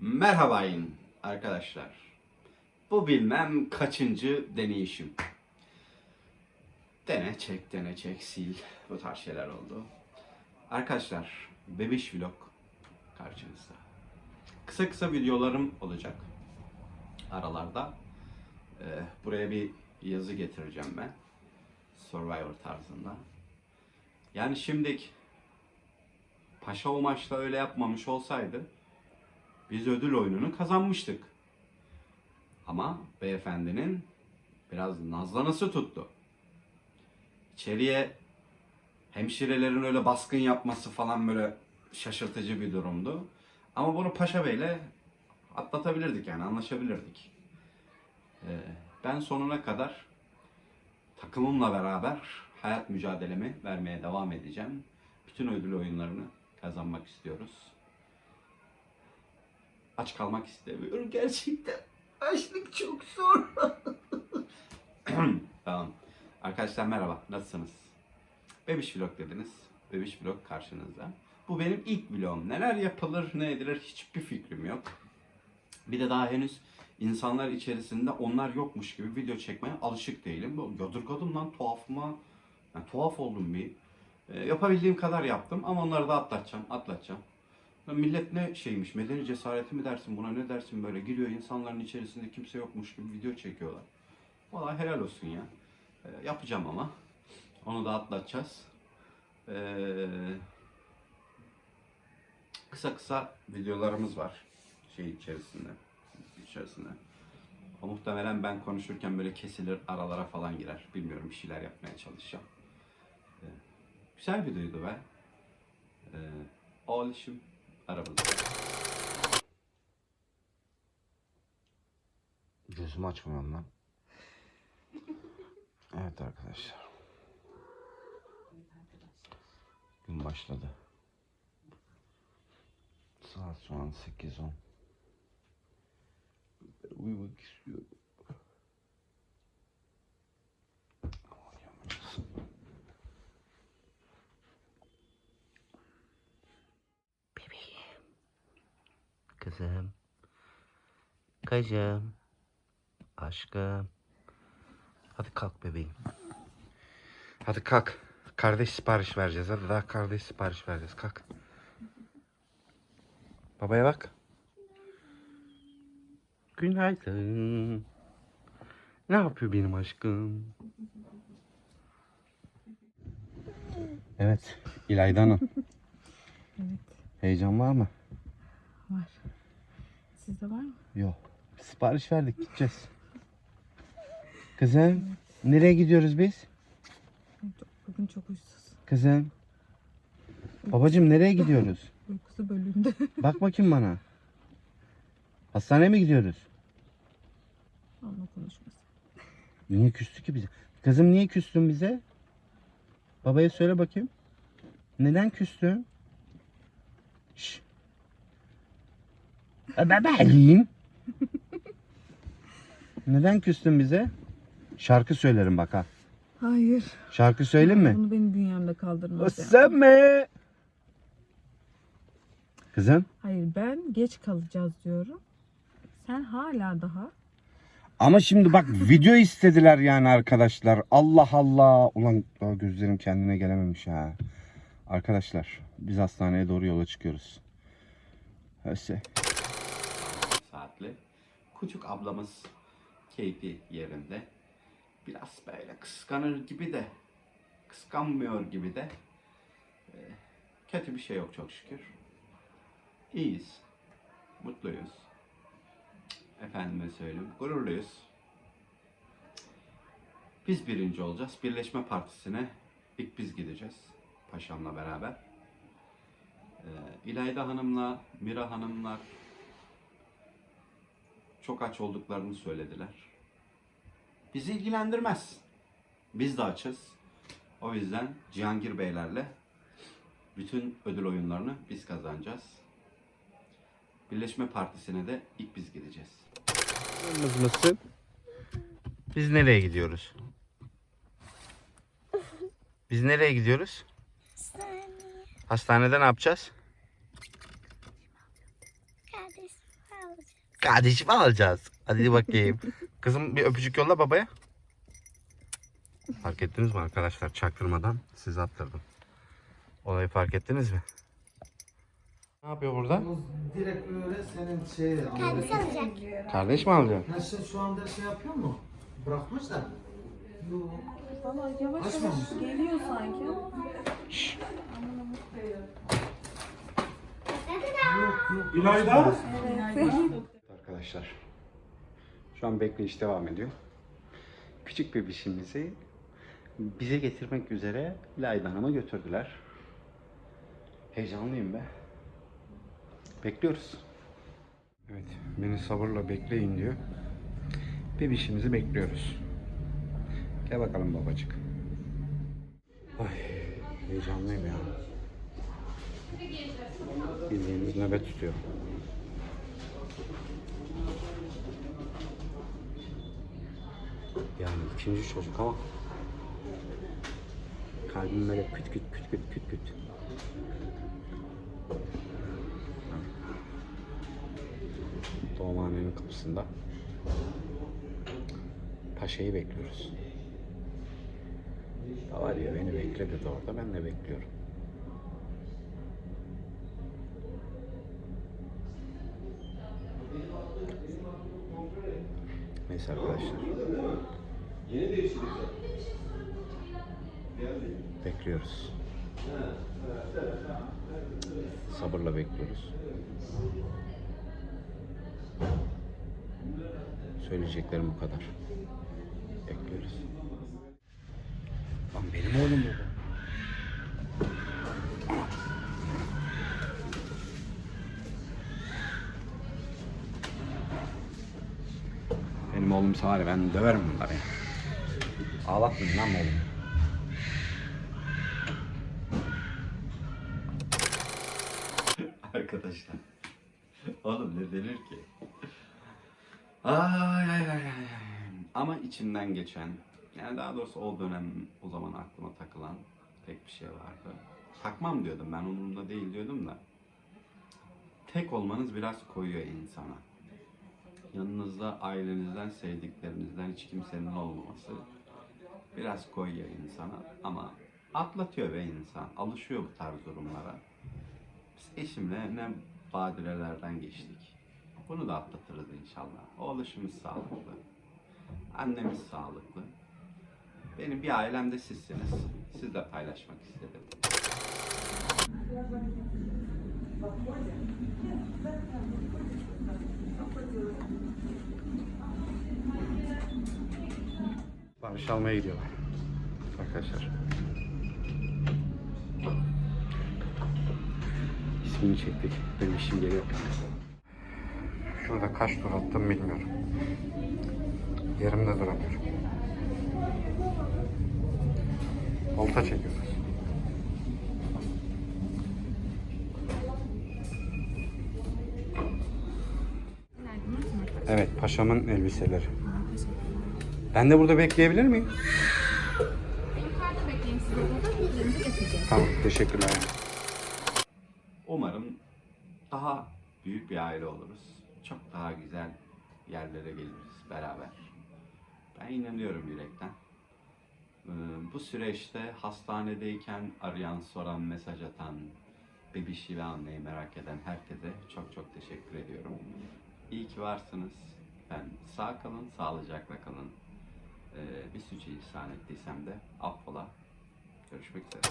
Merhabayın arkadaşlar. Bu bilmem kaçıncı deneyişim. Dene çek, dene çek, sil. Bu tarz şeyler oldu. Arkadaşlar, bebiş vlog karşınızda. Kısa kısa videolarım olacak aralarda. Ee, buraya bir yazı getireceğim ben. Survivor tarzında. Yani şimdi Paşa o maçta öyle yapmamış olsaydı biz ödül oyununu kazanmıştık. Ama beyefendinin biraz nazlanası tuttu. İçeriye hemşirelerin öyle baskın yapması falan böyle şaşırtıcı bir durumdu. Ama bunu Paşa Bey'le atlatabilirdik yani anlaşabilirdik. Ee, ben sonuna kadar takımımla beraber hayat mücadelemi vermeye devam edeceğim. Bütün ödül oyunlarını kazanmak istiyoruz. Aç kalmak istemiyorum gerçekten. Açlık çok zor. tamam. Arkadaşlar merhaba. Nasılsınız? Bebiş vlog dediniz. Bebiş vlog karşınızda. Bu benim ilk vlogum. Neler yapılır, ne edilir hiçbir fikrim yok. Bir de daha henüz insanlar içerisinde onlar yokmuş gibi video çekmeye alışık değilim. Yadırgadım lan tuhafıma. Yani tuhaf oldum bir. E, yapabildiğim kadar yaptım ama onları da atlatacağım, atlatacağım. Ya Millet ne şeymiş, medeni cesareti mi dersin buna ne dersin böyle giriyor insanların içerisinde kimse yokmuş gibi video çekiyorlar. Valla helal olsun ya. E, yapacağım ama. Onu da atlatacağız. Eee kısa kısa videolarımız var şey içerisinde içerisinde. O muhtemelen ben konuşurken böyle kesilir aralara falan girer. Bilmiyorum bir şeyler yapmaya çalışacağım. Ee, güzel bir duygu be. Ee, oğluşum aramızda. Gözümü açmıyorum lan. Evet arkadaşlar. Gün başladı. Saat şu an 8.10. Uyumak istiyorum. Bebeğim. Kızım. Kızım. Aşkım. Hadi kalk bebeğim. Hadi kalk. Kardeş sipariş vereceğiz. Hadi daha kardeş sipariş vereceğiz. Kalk. Babaya bak. Günaydın. Ne yapıyor benim aşkım? Evet. İlayda Hanım. Evet, Heyecan var mı? var. Sizde var mı? Yok. Sipariş verdik gideceğiz. Kızım nereye gidiyoruz biz? Bugün çok uysuz. Kızım. Babacım nereye gidiyoruz? Uykusu bölündü. Bak bakayım bana. Hastaneye mi gidiyoruz? Onunla konuşmasın. Niye küstü ki bize? Kızım niye küstün bize? Babaya söyle bakayım. Neden küstün? Şşş. Bebeğim. Neden küstün bize? Şarkı söylerim bak ha. Hayır. Şarkı söyleyeyim mi? Bunu benim bünyemde kaldırmaz. Sen mi? Kızım. Hayır ben geç kalacağız diyorum. Sen hala daha. Ama şimdi bak video istediler yani arkadaşlar. Allah Allah. Ulan gözlerim kendine gelememiş ha. Arkadaşlar biz hastaneye doğru yola çıkıyoruz. Öse. Saatli. Küçük ablamız keyfi yerinde. Biraz böyle kıskanır gibi de kıskanmıyor gibi de e, kötü bir şey yok çok şükür. İyiyiz. Mutluyuz. Efendime söyleyeyim. Gururluyuz. Biz birinci olacağız. Birleşme Partisi'ne ilk biz gideceğiz. Paşam'la beraber. Ee, İlayda Hanım'la Mira Hanımlar çok aç olduklarını söylediler. Bizi ilgilendirmez. Biz de açız. O yüzden Cihangir Beylerle bütün ödül oyunlarını biz kazanacağız. Birleşme Partisi'ne de ilk biz gideceğiz. Mısın? Biz nereye gidiyoruz? Biz nereye gidiyoruz? Saniye. Hastanede ne yapacağız? Kardeşim alacağım. Kardeşimi alacağız. Hadi bakayım. Kızım bir öpücük yolla babaya. Fark ettiniz mi arkadaşlar? Çaktırmadan sizi attırdım. Olayı fark ettiniz mi? Ne yapıyor burada? Bu direkt öyle senin şey Kardeş alacak. Kardeş mi alıyor? Ha sen şu anda şey yapıyor mu? Bırakmış da. Yok. Valla yavaş Açmamış. yavaş geliyor sanki. Yok yok. İlayda. Arkadaşlar şu an bekleyiş devam ediyor. Küçük bebişimizi bize getirmek üzere Layda Hanım'a götürdüler. Heyecanlıyım be. Bekliyoruz. Evet, beni sabırla bekleyin diyor. Bebişimizi bekliyoruz. Gel bakalım babacık. Ay, heyecanlıyım ya. Bildiğiniz nöbet tutuyor. Yani ikinci çocuk ama kalbim böyle küt küt küt küt küt küt. Doğumhanenin kapısında Paşa'yı bekliyoruz. Da var beni bekle dedi orada ben de bekliyorum. Neyse arkadaşlar. Bekliyoruz. Sabırla bekliyoruz. Söyleyeceklerim bu kadar. Bekliyoruz. Lan benim oğlum bu. Benim oğlum ya ben döverim bunları. Ağlatmayın lan oğlum. Arkadaşlar. Oğlum ne denir ki? Ay ay ay ay. Ama içimden geçen, yani daha doğrusu o dönem o zaman aklıma takılan tek bir şey vardı. Takmam diyordum ben umurumda değil diyordum da. Tek olmanız biraz koyuyor insana. Yanınızda ailenizden, sevdiklerinizden hiç kimsenin olmaması biraz koyuyor insana ama atlatıyor be insan. Alışıyor bu tarz durumlara. Biz eşimle ne badirelerden geçtik. Bunu da atlatırız inşallah. Oğluşumuz sağlıklı. Annemiz sağlıklı. Benim bir ailem de sizsiniz. Sizle paylaşmak istedim. Barış almaya gidiyorlar. Arkadaşlar. İsmini çektik. Benim işim geliyor. Şurada kaç tur attım bilmiyorum. Yerimde duramıyorum. Olta çekiyoruz. Evet, paşamın elbiseleri. Ben de burada bekleyebilir miyim? Tamam, teşekkürler. Umarım daha büyük bir aile oluruz. Çok daha güzel yerlere geliriz beraber. Ben inanıyorum yürekten. Ee, Bu süreçte hastanedeyken arayan, soran, mesaj atan, bebişi ve anneyi merak eden herkese çok çok teşekkür ediyorum. İyi ki varsınız. Ben sağ kalın, sağlıcakla kalın. Ee, Bir suçu ihsan ettiysem de affola. Görüşmek üzere.